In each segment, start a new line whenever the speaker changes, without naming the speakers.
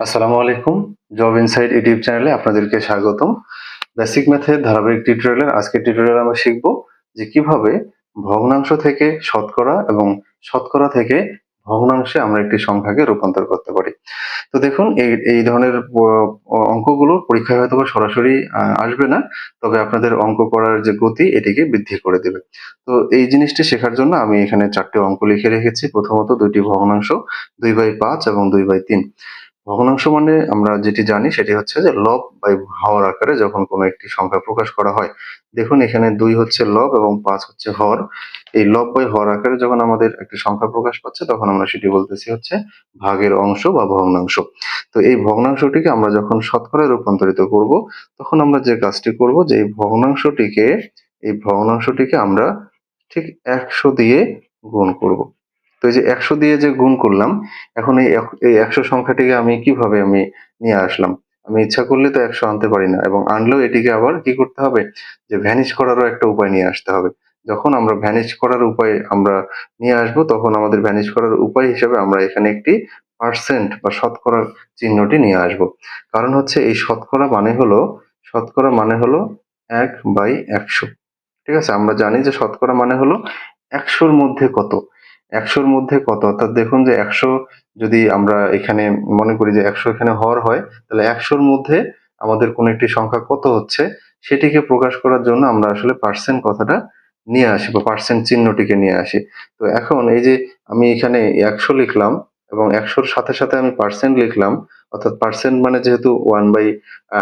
আসসালামু আলাইকুম। Job inside YouTube চ্যানেলে আপনাদেরকে স্বাগতম। বেসিক ম্যাথের ধারাবাহিক টিউটোরিয়ালের আজকের টিউটোরিয়াল আমরা শিখব যে কীভাবে ভগ্নাংশ থেকে শতকরা এবং শতকরা থেকে ভগ্নাংশে আমরা একটি সংখ্যাকে রূপান্তর করতে পারি। তো দেখুন, এই এই ধরনের অঙ্কগুলো পরীক্ষায় হয়তো সরাসরি আসবে না, তবে আপনাদের অঙ্ক করার যে গতি, এটিকে বৃদ্ধি করে দেবে। তো এই জিনিসটি শেখার জন্য আমি এখানে চারটি অঙ্ক লিখে রেখেছি। প্রথমত দুইটি ভগ্নাংশ, দুই বাই পাঁচ এবং দুই বাই তিন। ভগ্নাংশ মানে আমরা যেটি জানি সেটি হচ্ছে যে লব বাই হর আকারে যখন কোনো একটি সংখ্যা প্রকাশ করা হয়, দেখুন এখানে দুই হচ্ছে লব এবং পাঁচ হচ্ছে হর। এই লব বাই হর আকারে যখন আমাদের একটি সংখ্যা প্রকাশ পাচ্ছে, তখন আমরা সেটি বলতেছি হচ্ছে ভাগের অংশ বা ভগ্নাংশ। তো এই ভগ্নাংশটিকে আমরা যখন শতকরায় রূপান্তরিত করব, তখন আমরা যে কাজটি করব যে এই ভগ্নাংশটিকে এই ভগ্নাংশটিকে আমরা ঠিক একশো দিয়ে গুণ করব। তো এই যে একশো দিয়ে যে গুণ করলাম, এখন এই এই একশো সংখ্যাটিকে আমি কীভাবে আমি নিয়ে আসলাম? আমি ইচ্ছা করলে তো একশো আনতে পারি না এবং আনলেও এটিকে আবার কি করতে হবে? যে ভ্যানিশ করারও একটা উপায় নিয়ে আসতে হবে। যখন আমরা ভ্যানিশ করার উপায় আমরা নিয়ে আসব, তখন আমাদের ভ্যানিশ করার উপায় হিসেবে আমরা এখানে একটি পার্সেন্ট বা শতকরার চিহ্নটি নিয়ে আসব। কারণ হচ্ছে এই শতকরা মানে হলো, শতকরা মানে হলো এক বাই একশো। ঠিক আছে? আমরা জানি যে শতকরা মানে হলো একশোর মধ্যে কত? একশোর মধ্যে কত? অর্থাৎ দেখুন যে একশো যদি আমরা এখানে মনে করি যে একশো এখানে হর হয়, তাহলে একশোর মধ্যে আমাদের কোন একটি সংখ্যা কত হচ্ছে? সেটিকে প্রকাশ করার জন্য আমরা আসলে পার্সেন্ট কথাটা নিয়ে আসি বা পার্সেন্ট চিহ্নটিকে নিয়ে আসি। তো এখন এই যে আমি এখানে একশো লিখলাম এবং একশোর সাথে সাথে আমি পার্সেন্ট লিখলাম, অর্থাৎ পার্সেন্ট মানে যেহেতু ওয়ান বাই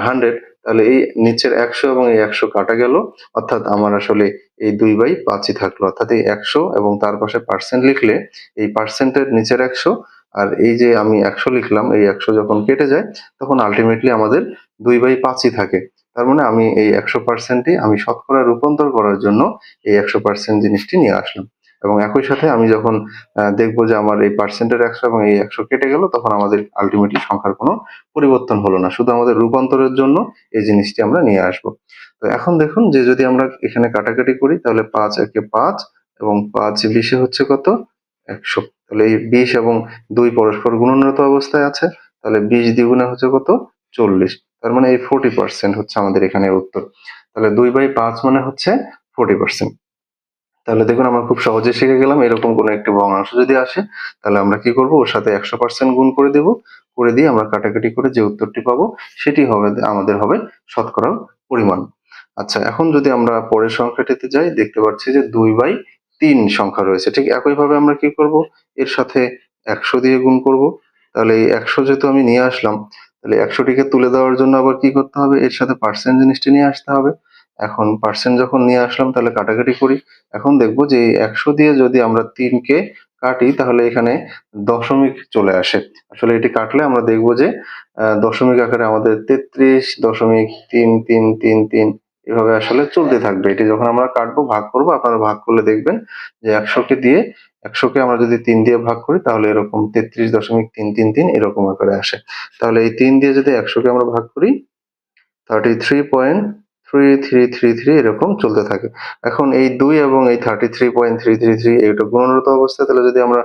হান্ড্রেড তাহলে এই নিচের একশো এবং এই একশো কাটা গেল, অর্থাৎ আমার আসলে এই দুই বাই পাঁচই থাকল। অর্থাৎ এই একশো এবং তার পাশে পার্সেন্ট লিখলে এই পার্সেন্টের নিচের একশো আর এই যে আমি একশো লিখলাম, এই একশো যখন কেটে যায়, তখন আলটিমেটলি আমাদের দুই বাই পাঁচই থাকে। তার মানে আমি এই একশো পার্সেন্টই আমি শতকরা রূপান্তর করার জন্য এই একশো পার্সেন্ট জিনিসটি নিয়ে আসলাম। এবং একই সাথে আমি যখন দেখব যে আমার এই পার্সেন্টের একশো এবং এই একশো কেটে গেল, তখন আমাদের আলটিমেটলি সংখ্যার কোনো পরিবর্তন হলো না। শুধু আমাদের রূপান্তরের জন্য এই জিনিসটি আমরা নিয়ে আসব। তো এখন দেখুন যে যদি আমরা এখানে কাটাকাটি করি, তাহলে পাঁচ একে পাঁচ এবং পাঁচ বিশে হচ্ছে কত? একশো। তাহলে এই বিশ এবং দুই পরস্পর গুণনরত অবস্থায় আছে, তাহলে বিশ দ্বিগুণে হচ্ছে কত? চল্লিশ। তার মানে এই ফোর্টি পার্সেন্ট হচ্ছে আমাদের এখানে উত্তর। তাহলে দুই বাই পাঁচ মানে হচ্ছে ফোর্টি পার্সেন্ট তাহলে দেখুন আমরা খুব সহজে শিখে গেলাম, এরকম কোনো একটি ভগ্নাংশ যদি আসে, তাহলে আমরা কি করব? ওর সাথে একশো পার্সেন্ট গুণ করে দেব। করে দিয়ে আমরা কাটাকাটি করে যে উত্তরটি পাবো, সেটি হবে, আমাদের হবে শতকরার পরিমাণ। আচ্ছা এখন যদি আমরা পরের সংখ্যাটিতে যাই, দেখতে পাচ্ছি যে দুই বাই তিন সংখ্যা রয়েছে। ঠিক একইভাবে আমরা কি করব? এর সাথে একশো দিয়ে গুণ করব। তাহলে এই একশো যেহেতু আমি নিয়ে আসলাম, তাহলে একশোটিকে তুলে দেওয়ার জন্য আবার কি করতে হবে? এর সাথে পার্সেন্ট জিনিসটি নিয়ে আসতে হবে। এখন পার্সেন্ট যখন নিয়ে আসলাম, তাহলে কাটাকাটি করি। এখন দেখব যে এই একশো দিয়ে যদি আমরা তিনকে কাটি, তাহলে এখানে দশমিক চলে আসে। আসলে এটি কাটলে আমরা দেখব যে দশমিক আকারে আমাদের তেত্রিশ দশমিক তিন তিন তিন তিন এভাবে আসলে চলতে থাকবে। এটি যখন আমরা কাটবো, ভাগ করব, আপনারা ভাগ করলে দেখবেন যে একশোকে দিয়ে, একশোকে আমরা যদি তিন দিয়ে ভাগ করি, তাহলে এরকম তেত্রিশ দশমিক তিন তিন তিন এরকম আকারে আসে। তাহলে এই তিন দিয়ে যদি একশোকে আমরা ভাগ করি thirty three point three three three three এরকম চলতে থাকে। এখন এই দুই এবং এই thirty three point three three three এটা গুণরত অবস্থায় তাহলে যদি আমরা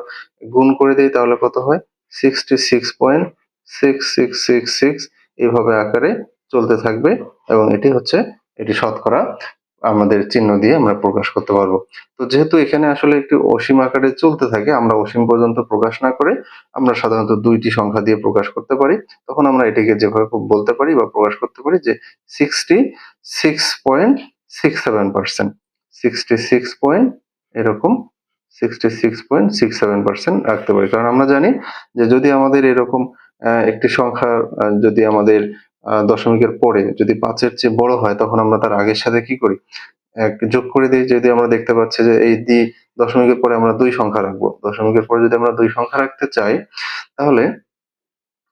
গুণ করে দিই, তাহলে কত হয়? Sixty six point six six six six এইভাবে আকারে চলতে থাকবে এবং এটি হচ্ছে এটি শতকরা আমাদের চিহ্ন দিয়ে আমরা প্রকাশ করতে পারব। তো যেহেতু এখানে আসলে একটি অসীম আকারে চলতে থাকে, আমরা অসীম পর্যন্ত প্রকাশ না করে আমরা সাধারণত দুইটি সংখ্যা দিয়ে প্রকাশ করতে পারি। তখন আমরা এটিকে যেভাবে বলতে পারি বা প্রকাশ করতে পারি যে sixty six point six seven percent sixty six point এরকম sixty six point six seven percent রাখতে পারি। কারণ আমরা জানি যে যদি আমাদের এরকম একটি সংখ্যা যদি আমাদের দশমিকের পরে যদি পাঁচের চেয়ে বড় হয়, তখন আমরা তার আগের সাথে কি করি? এক যোগ করে দিই, যদি আমরা দেখতে পাচ্ছি যে এই দি দশমিকের পরে আমরা দুই সংখ্যা রাখব। দশমিকের পরে যদি আমরা দুই সংখ্যা রাখতে চাই, তাহলে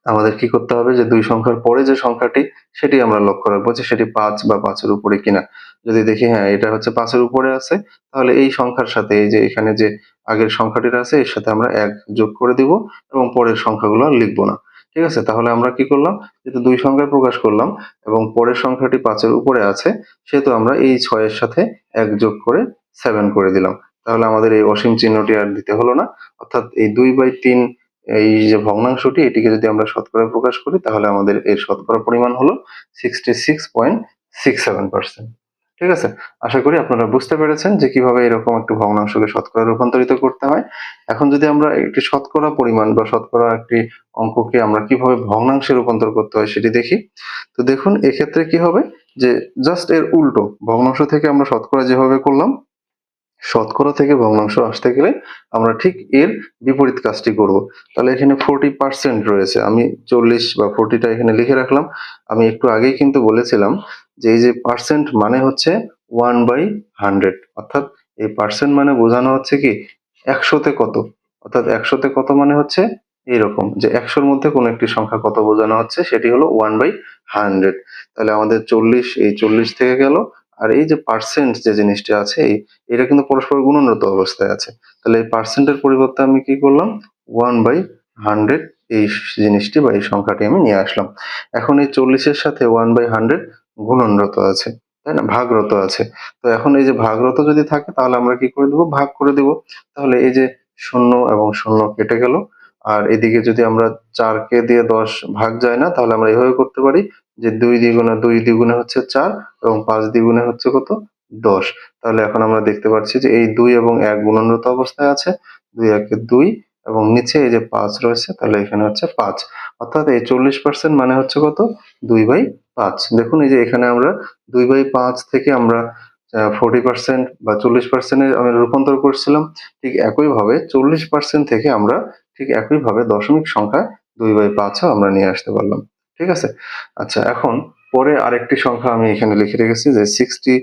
আমাদের কি করতে হবে যে দুই সংখ্যার পরে যে সংখ্যাটি, সেটি আমরা লক্ষ্য রাখব যে সেটি পাঁচ বা পাঁচের উপরে কিনা। যদি দেখি হ্যাঁ এটা হচ্ছে পাঁচের উপরে আছে, তাহলে এই সংখ্যার সাথে, এই যে এখানে যে আগের সংখ্যাটির আছে, এর সাথে আমরা এক যোগ করে দিব এবং পরের সংখ্যাগুলো লিখব না। ঠিক আছে? তাহলে আমরা কি করলাম? যেহেতু দুই সংখ্যায় প্রকাশ করলাম এবং পরের সংখ্যাটি পাঁচের উপরে আছে, সেহেতু আমরা এই ছয়ের সাথে এক যোগ করে সেভেন করে দিলাম। তাহলে আমাদের এই অসীম চিহ্নটি আর দিতে হলো না। অর্থাৎ এই দুই বাই তিন, এই যে ভগ্নাংশটি, এটিকে যদি আমরা শতকরা প্রকাশ করি, তাহলে আমাদের এর শতকরা পরিমাণ হলো sixty six point six seven percent ঠিক আছে? আশা করি আপনারা বুঝতে পেরেছেন যে কীভাবে এরকম একটি ভগ্নাংশকে শতকরা রূপান্তরিত করতে হয়। এখন যদি আমরা একটি শতকরা পরিমাণ বা শতকরা একটি অঙ্ককে আমরা কীভাবে ভগ্নাংশে রূপান্তর করতে হয় সেটি দেখি। তো দেখুন, এক্ষেত্রে কি হবে? যে জাস্ট এর উল্টো ভগ্নাংশ থেকে আমরা শতকরা যেভাবে করলাম শতকরা থেকে ভগ্নাংশ আসতে গেলে আমরা ঠিক এর বিপরীত কাজটি করব। তাহলে এখানে ফোরটি পার্সেন্ট রয়েছে। আমি চল্লিশ বা ফোরটিটা এখানে লিখে রাখলাম। আমি একটু আগেই কিন্তু বলেছিলাম যে এই যে পার্সেন্ট মানে হচ্ছে ওয়ান বাই হান্ড্রেড অর্থাৎ এই পার্সেন্ট মানে বোঝানো হচ্ছে কি, একশোতে কত? অর্থাৎ একশোতে কত মানে হচ্ছে এইরকম, যে একশোর মধ্যে কোনো একটি সংখ্যা কত বোঝানো হচ্ছে, সেটি হলো ওয়ান বাই হান্ড্রেড তাহলে আমাদের চল্লিশ, এই চল্লিশ থেকে গেল আর এই যে পার্সেন্ট যে জিনিসটি আছে এটা কিন্তু পরস্পর গুণনরত অবস্থায় আছে। তাহলে এই পার্সেন্টের পরিবর্তে আমি কি করলাম? ওয়ান বাই হান্ড্রেড এই জিনিসটি বা এই সংখ্যাটি আমি নিয়ে আসলাম। এখন এই চল্লিশের সাথে ওয়ান বাই হান্ড্রেড গুণনরত আছে, তাই না? ভাগরত আছে। তো এখন এই যে ভাগরত যদি থাকে, তাহলে আমরা কি করে দেবো? ভাগ করে দেব। তাহলে এই যে শূন্য এবং শূন্য কেটে গেল আর এদিকে যদি আমরা চারকে দিয়ে দশ ভাগ যায় না, তাহলে আমরা এভাবে করতে পারি যে দুই দ্বিগুণে দুই দ্বিগুণে হচ্ছে চার এবং পাঁচ দ্বিগুণে হচ্ছে কত? দশ। তাহলে এখন আমরা দেখতে পাচ্ছি যে এই দুই এবং এক গুণনরত অবস্থায় আছে। দুই একে দুই এবং নিচে এই যে পাঁচ রয়েছে, তাহলে এখানে হচ্ছে পাঁচ। অর্থাৎ এই চল্লিশ পার্সেন্ট মানে হচ্ছে কত? দুই বাই পাঁচ। দেখুন এই যে এখানে আমরা দুই বাই পাঁচ থেকে আমরা ফোর্টি পার্সেন্ট বা চল্লিশ পার্সেন্টের আমি রূপান্তর করছিলাম। ঠিক একইভাবে চল্লিশ পার্সেন্ট থেকে আমরা ঠিক একইভাবে দশমিক সংখ্যা দুই বাই পাঁচও আমরা নিয়ে আসতে পারলাম। ঠিক আছে? আচ্ছা এখন পরে আরেকটি সংখ্যা আমি এখানে লিখে রেখেছি যে সিক্সটি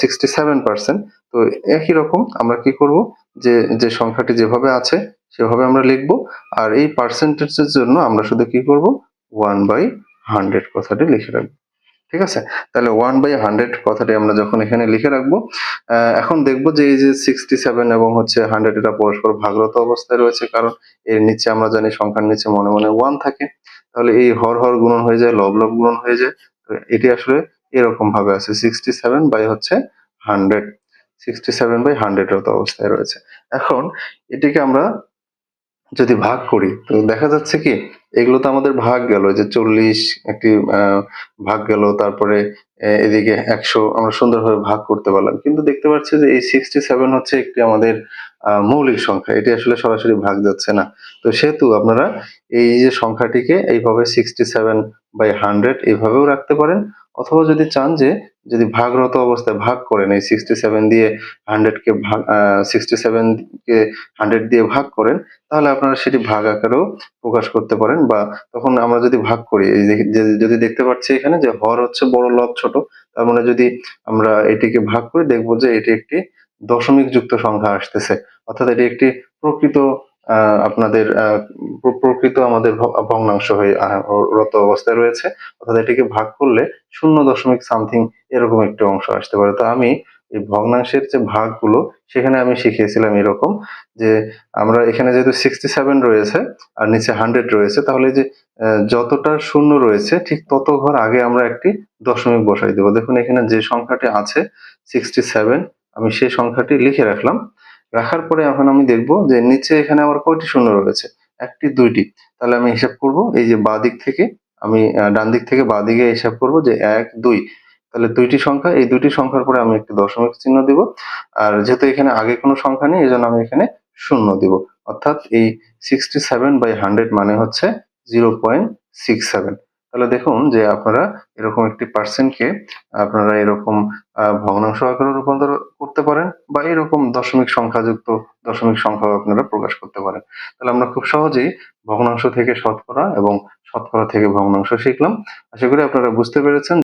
সিক্সটি সেভেন পার্সেন্ট তো একই রকম আমরা কি করব? যে যে সংখ্যাটি যেভাবে আছে, সেভাবে আমরা লিখব। আর এই পার্সেন্টেজের জন্য আমরা শুধু কি করব? ওয়ান বাই হান্ড্রেড কথাটি লিখে রাখব। ঠিক আছে? তাহলে ওয়ান বাই হান্ড্রেড কথাটি আমরা যখন এখানে লিখে রাখব এখন দেখব যে এই যে সিক্সটি সেভেন এবং হচ্ছে হান্ড্রেড এটা পরস্পর ভাগরত অবস্থায় রয়েছে, কারণ এর নিচে আমরা জানি সংখ্যার নিচে মনে মনে ওয়ান থাকে। তাহলে এই হর হর গুণন হয়ে যায়, লব লব গুণন হয়ে যায় এটি আসলে এরকম ভাবে আছে সিক্সটি সেভেন বাই হচ্ছে hundred sixty seven by hundred অবস্থায় রয়েছে। এখন এটিকে আমরা যদি ভাগ করি, তো দেখা যাচ্ছে কি এগুলো তো আমাদের ভাগ গেল যে চল্লিশ একটি ভাগ গেল, তারপরে এদিকে একশো আমরা সুন্দরভাবে ভাগ করতে পারলাম। কিন্তু দেখতে পাচ্ছি যে এই সিক্সটি সেভেন হচ্ছে একটি আমাদের মৌলিক সংখ্যা। এটি আসলে সরাসরি ভাগ যাচ্ছে না। তো সেহেতু আপনারা এই যে সংখ্যাটিকে এইভাবে সিক্সটি সেভেন বাই হান্ড্রেড এইভাবেও রাখতে পারেন। অথবা যদি চান যে যদি ভাগরত অবস্থায় ভাগ করেন এই সিক্সটি সেভেন দিয়ে হান্ড্রেড কে ভাগ সিক্সটি সেভেন কে হান্ড্রেড দিয়ে ভাগ করেন, তাহলে আপনারা সেটি ভাগ আকারেও প্রকাশ করতে পারেন বা তখন আমরা যদি ভাগ করি যদি দেখতে পাচ্ছি এখানে যে হর হচ্ছে বড় লব ছোট, তার মানে যদি আমরা এটিকে ভাগ করে দেখব যে এটি একটি দশমিক যুক্ত সংখ্যা আসতেছে, অর্থাৎ এটি একটি প্রকৃত আপনাদের প্রকৃত আমাদের ভগ্নাংশ হয়ে রত অবস্থায় রয়েছে। অর্থাৎ এটিকে ভাগ করলে শূন্য দশমিক সামথিং এরকম একটি অংশ আসতে পারে। তো আমি এই ভগ্নাংশের যে ভাগগুলো, সেখানে আমি শিখিয়েছিলাম এরকম যে আমরা এখানে যেহেতু সিক্সটি সেভেন রয়েছে আর নিচে হান্ড্রেড রয়েছে, তাহলে যে যতটা শূন্য রয়েছে, ঠিক তত ঘর আগে আমরা একটি দশমিক বসাই দেবো। দেখুন এখানে যে সংখ্যাটি আছে সিক্সটি সেভেন আমি সেই সংখ্যাটি লিখে রাখলাম। রাখার পরে এখন আমি দেখব যে নিচে এখানে আমার কয়টি শূন্য রয়েছে? একটি, দুইটি। তাহলে আমি হিসাব করব, এই যে বাঁ দিক থেকে আমি ডান দিক থেকে বাঁ দিকে হিসাব করব যে এক, দুই। তাহলে দুইটি সংখ্যা, এই দুইটি সংখ্যার পরে আমি একটি দশমিক চিহ্ন দিব। আর যেহেতু এখানে আগে কোনো সংখ্যা নেই এই জন্য আমি এখানে শূন্য দিব। অর্থাৎ এই সিক্সটি সেভেন বাই হান্ড্রেড মানে হচ্ছে জিরো পয়েন্ট সিক্স সেভেন তাহলে দেখুন যে আপনারা এরকম একটি পার্সেন্টকে আপনারা এরকম ভগ্নাংশ আকারে রূপান্তর করতে পারেন বা এরকম দশমিক সংখ্যাযুক্ত দশমিক সংখ্যাও আপনারা প্রকাশ করতে পারেন। তাহলে আমরা খুব সহজেই ভগ্নাংশ থেকে শতকরা এবং শতকরা থেকে ভগ্নাংশ শিখলাম। আশা করি আপনারা বুঝতে পেরেছেন।